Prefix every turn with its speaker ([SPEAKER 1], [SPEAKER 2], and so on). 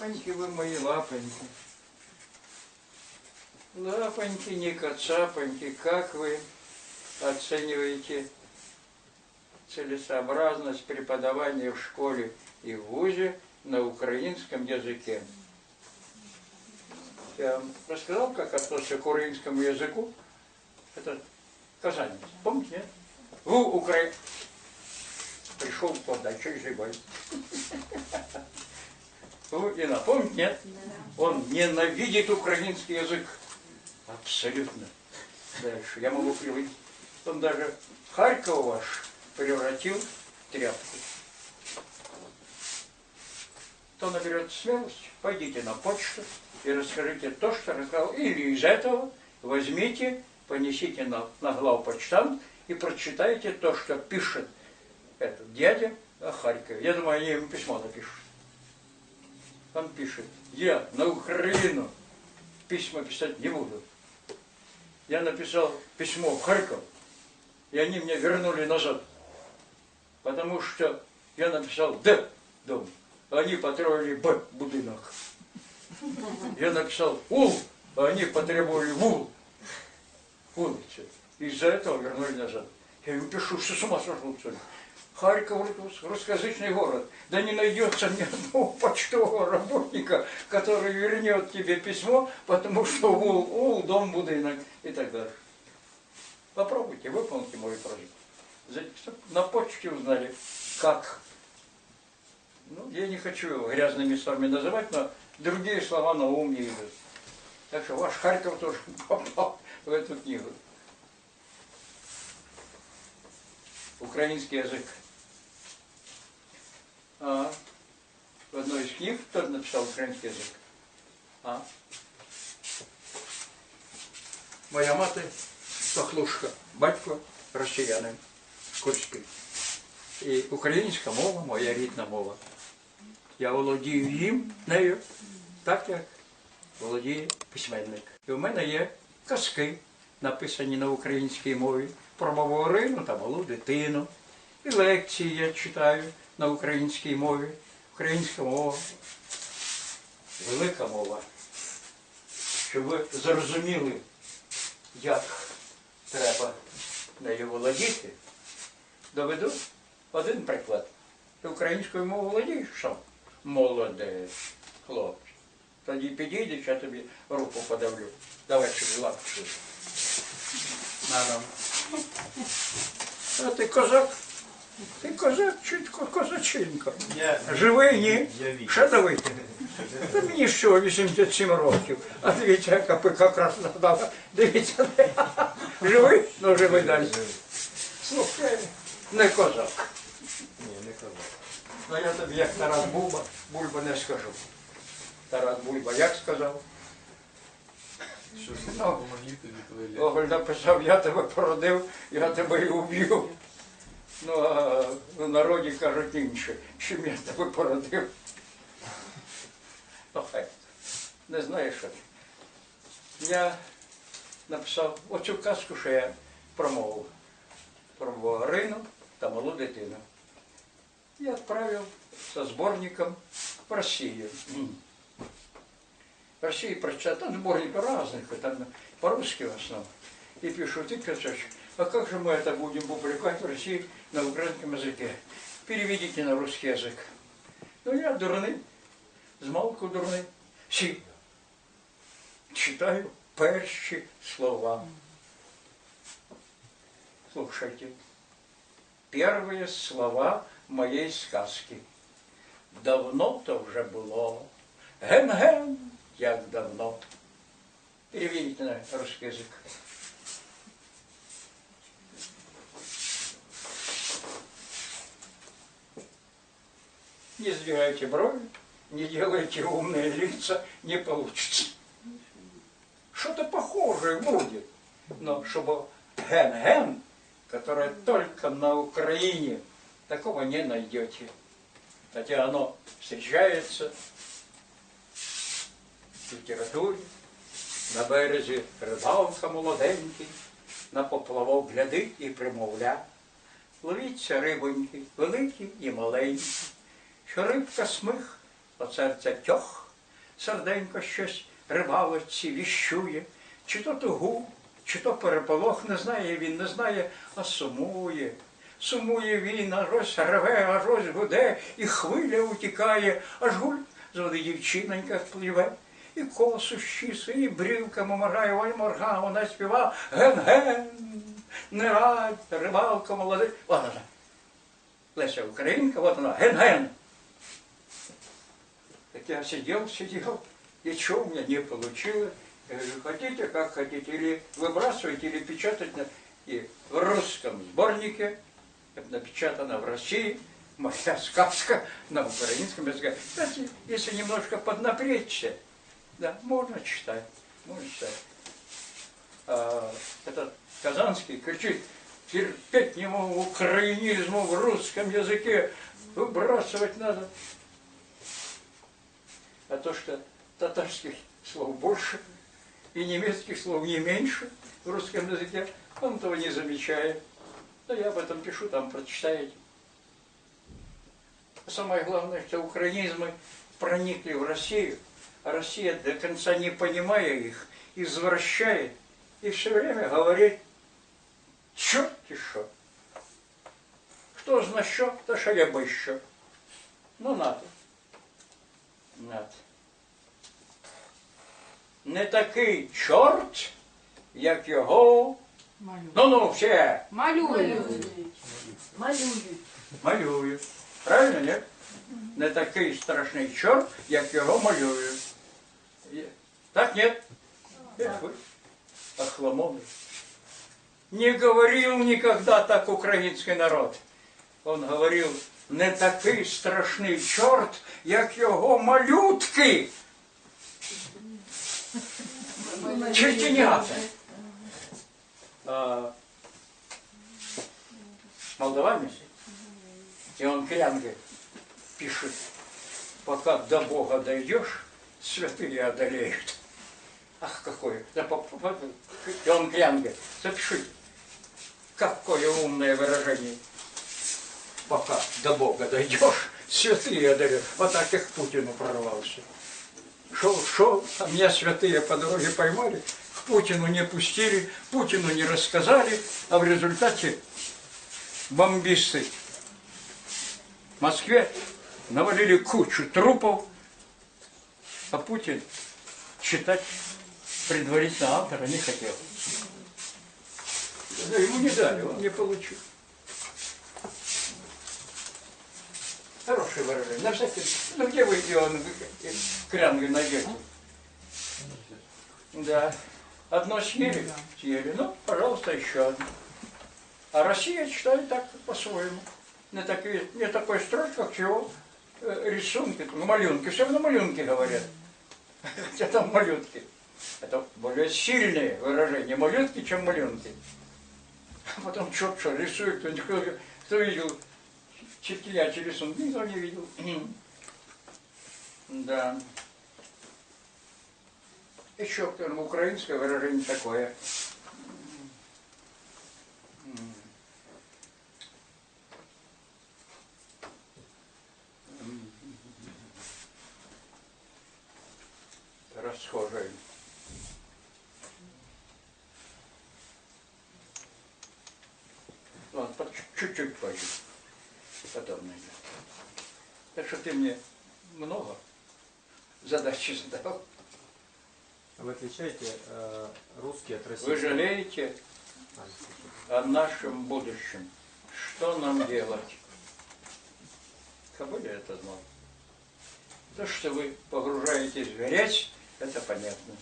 [SPEAKER 1] Лапоньки вы мои, лапоньки. Лапоньки, не кацапоньки, как вы оцениваете целесообразность преподавания в школе и в ВУЗе на украинском языке? Я рассказал, как относится к украинскому языку. Это казанец. Помните, нет? В Украине. Пришел подачей живой. Ну, и напомнить, нет? Он ненавидит украинский язык. Абсолютно. Дальше. Я могу приводить. Он даже Харьков ваш превратил в тряпку. Кто наберет смелость, пойдите на почту и расскажите то, что рассказал. Или из этого возьмите, понесите на, на главпочтамт и прочитайте то, что пишет этот дядя о Харькове. Я думаю, они ему письмо напишут. Он пишет, я на Украину письма писать не буду. Я написал письмо в Харьков, и они мне вернули назад. Потому что я написал Д дом, а они потребовали Б будинок. Я написал УЛ, а они потребовали ВУЛ улицу. Из-за этого вернули назад. Я ему пишу, что с ума сошел? Харьков русскоязычный город. Да не найдется ни одного почтового работника, который вернет тебе письмо, потому что ул, ул, дом, будинок и так далее. Попробуйте, выполните мой просьбу. На почте узнали, как. Ну, я не хочу грязными словами называть, но другие слова на ум не идут. Так что ваш Харьков тоже попал в эту книгу. Украинский язык. А, в одной из книг кто написал украинский язык? А? Моя мати Пахлушка, батько росіянин Курський. І українська мова моя рідна мова. Я володію їм нею, так як володіє письменник. І в мене є казки, написані на українській мові, про Моворину та малу дитину. І лекції я читаю на українській мові. Українська мова велика мова. Щоб ви зрозуміли, як треба нею володіти, доведу один приклад. Ти українською мовою володієш що? Молодець, хлопчик. Тоді підійдеш, я тобі руку подавлю. Давай собі лапку. На нам. А ти козак? Ти козак, чітко козаченко.
[SPEAKER 2] Я,
[SPEAKER 1] Живий, ні? Ще давити. Та мені що, 87 років. А дивіться, яка пика красна дала. Дивіться, живий? Ну живий далі. Слухай, не козак.
[SPEAKER 2] Ні, не казав.
[SPEAKER 1] Ну я тобі як Тарас Бульба, Бульба не скажу. Тарас Бульба як сказав?
[SPEAKER 2] Що ж
[SPEAKER 1] Ну. Гоголь написав, я тебе породив, я тебе і уб'ю. Ну, а в народі кажуть інше, чим я тебе породив. Ну, хай. Не знаю, що. Я написав оцю казку, що я промовив. Про Варину та малу дитину. Я відправив со зборником в Росію. В России прочитал, там сборник разных, там по-русски в основном. И пишу, ты Кацач, а как же мы это будем публиковать в России на украинском языке? Переведите на русский язык. Ну я дурный, змалку дурный, сі. Читаю перші слова. Слушайте. Первые слова моей сказки. Давно-то вже було. Ген-ген, як давно. Переведите на русский язык. Не сдвигайте брови, не делайте умные лица, не получится. Что-то похожее будет. Но чтобы ген-ген, которое только на Украине, такого не найдете. Хотя оно встречается в літературі, на березі рибалка молоденький, на поплавок глядить і примовля. Ловіться рибоньки, великі і маленькі, Що рибка смих, а серце тьох, серденько щось рибалочці віщує, чи то тугу, чи то переполох, не знає він, не знає, а сумує. Сумує він, аж ось реве, аж ось гуде, і хвиля утікає, аж гуль з води дівчинонька пливе. І косу щиси, і брівками моргає, ой морга, вона співа ген-ген, не радь, рибалка молодий. От вона. Леся Українка, вот она, ген-ген. Так я сидел, сидел, ничего у меня не получилось. Я говорю, хотите, как хотите, или выбрасывайте, или печатать на... И в русском сборнике, напечатано в России, моя сказка на украинском языке. Кстати, если немножко поднапрячься, да, можно читать, можно читать. А, этот Казанский кричит, терпеть не могу украинизму в русском языке, выбрасывать надо. А то, что татарских слов больше и немецких слов не меньше в русском языке, он этого не замечает. Но я об этом пишу, там прочитаете. Самое главное, что украинизмы проникли в Россию, а Россия до конца не понимая их, извращает и все время говорит, черт и що. Хто зна що, то шаляби що. Ну, нате. Нате. Не такий чорт, як його. Ну ну, все,
[SPEAKER 3] Малюють.
[SPEAKER 4] Малюють.
[SPEAKER 1] малюють. Правильно, ні? Не такий страшний чорт, як його малюють. Так, вы, охламоны. Не говорил никогда так украинский народ. Он говорил, не такий страшний чорт, як його малютки. Чертенята. Молдаванец. И он клянга пишет, пока до Бога дойдешь, святые одолеют. Ах, какое. Да, он клянга. Запишите. Какое умное выражение. Пока до Бога дойдешь, святые одолеют. Вот так к Путину прорвался. Шел, шел, а меня святые по дороге поймали, к Путину не пустили, Путину не рассказали, а в результате бомбисты в Москве навалили кучу трупов, а Путин читать предварительно автора не хотел. Да, ему не дали, он не получил. Хорошее выражение. На всякий Ну где вы ее крянгу найдете? Да. Одно съели? Съели. Ну, пожалуйста, еще одно. А Россия читает так по-своему. Не, такие, не такой строчь, как чего. Э, Рисунки, ну, малюнки. Все равно малюнки говорят. Хотя там малютки. Это более сильные выражения малютки, чем малюнки. А потом черт что рисует, кто, кто, кто видел чертилячий рисунок, никто не видел. Да. Еще кто украинское выражение такое. Расхожее. Ладно, чуть-чуть позже. Найдем. Так что ты мне много задачи задал.
[SPEAKER 2] Вы отличаете э, русский от
[SPEAKER 1] Вы
[SPEAKER 2] российского?
[SPEAKER 1] жалеете о нашем будущем. Что нам делать? Я это знал? То, что вы погружаетесь в грязь, это понятно.